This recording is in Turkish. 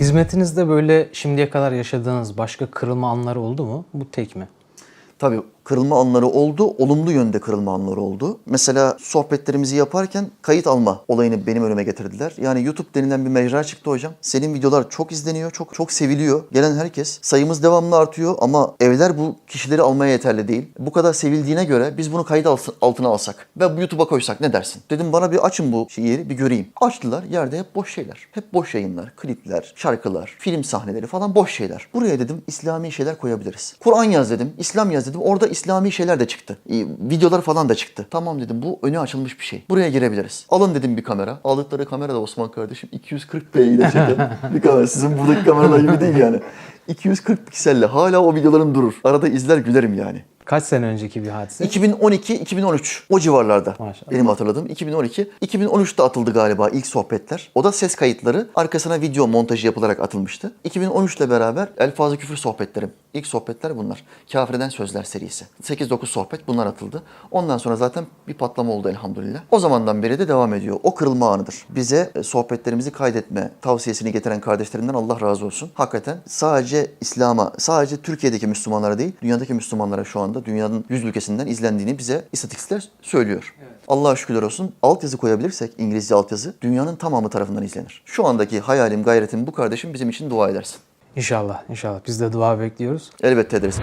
Hizmetinizde böyle şimdiye kadar yaşadığınız başka kırılma anları oldu mu? Bu tek mi? Tabii kırılma anları oldu, olumlu yönde kırılma anları oldu. Mesela sohbetlerimizi yaparken kayıt alma olayını benim önüme getirdiler. Yani YouTube denilen bir mecra çıktı hocam. Senin videolar çok izleniyor, çok çok seviliyor. Gelen herkes, sayımız devamlı artıyor ama evler bu kişileri almaya yeterli değil. Bu kadar sevildiğine göre biz bunu kayıt altına alsak ve bu YouTube'a koysak ne dersin? Dedim bana bir açın bu yeri bir göreyim. Açtılar, yerde hep boş şeyler. Hep boş yayınlar, klipler, şarkılar, film sahneleri falan boş şeyler. Buraya dedim İslami şeyler koyabiliriz. Kur'an yaz dedim, İslam yaz dedim. Orada İslami şeyler de çıktı. Videolar falan da çıktı. Tamam dedim bu önü açılmış bir şey. Buraya girebiliriz. Alın dedim bir kamera. Aldıkları kamera da Osman kardeşim 240p ile çeken bir kamera. Sizin buradaki kameralar gibi değil yani. 240 pikselle hala o videolarım durur. Arada izler gülerim yani. Kaç sene önceki bir hadise? 2012-2013 o civarlarda Maşallah. benim hatırladığım 2012. 2013'te atıldı galiba ilk sohbetler. O da ses kayıtları arkasına video montajı yapılarak atılmıştı. 2013 ile beraber Elfazı Küfür sohbetlerim. İlk sohbetler bunlar. Kafireden Sözler serisi. 8-9 sohbet bunlar atıldı. Ondan sonra zaten bir patlama oldu elhamdülillah. O zamandan beri de devam ediyor. O kırılma anıdır. Bize e, sohbetlerimizi kaydetme tavsiyesini getiren kardeşlerimden Allah razı olsun. Hakikaten sadece İslam'a, sadece Türkiye'deki Müslümanlara değil, dünyadaki Müslümanlara şu anda dünyanın 100 ülkesinden izlendiğini bize istatistikler söylüyor. Allah'a şükürler olsun. Altyazı koyabilirsek, İngilizce altyazı, dünyanın tamamı tarafından izlenir. Şu andaki hayalim, gayretim bu kardeşim bizim için dua edersin. İnşallah, inşallah. Biz de dua bekliyoruz. Elbette ederiz.